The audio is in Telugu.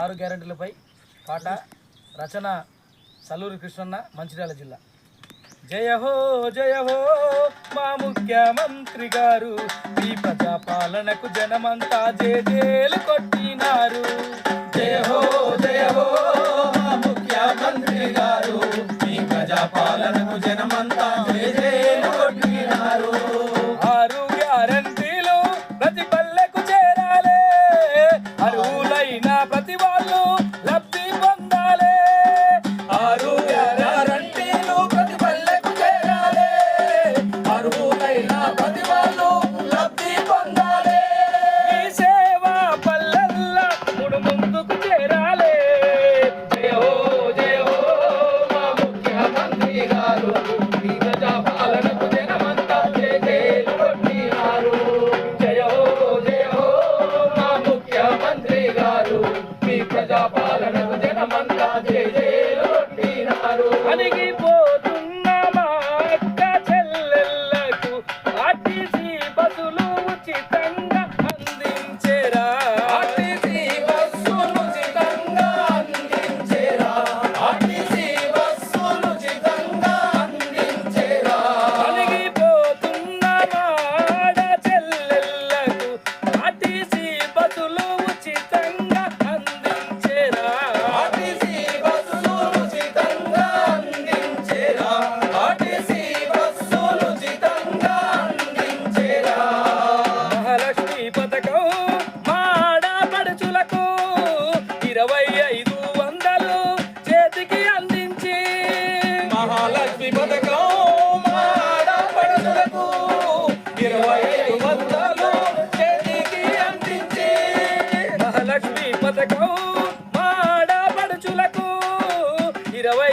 ఆరు గ్యారెంటీలపై పాట రచన సల్లూరి కృష్ణన్న మంచిర్యాల జిల్లా. జయ హో జయ హో మా ముఖ్యమంత్రి గారు ఈ ప్రజా పాలనకు జనమంతా జేజేలు కొట్టినారు. జయ హో జయ హో మా ముఖ్యమంత్రి గారు ఈ ప్రజా పాలనకు జనమంతా జేజేలు కొట్టినారు. ఆరు గ్యారంటీలు ప్రతి పల్లెకు చేరాలే. అరువుల ప్రజాపాలనకు జనమంతా జయ జయ జయలు అనికి మహాలక్ష్మి పథకం మాడపడుతులకు ఇరవై ఐదు వందలు చేతికి అందించి మహాలక్ష్మి పథకం మాడపడుచులకు ఇరవై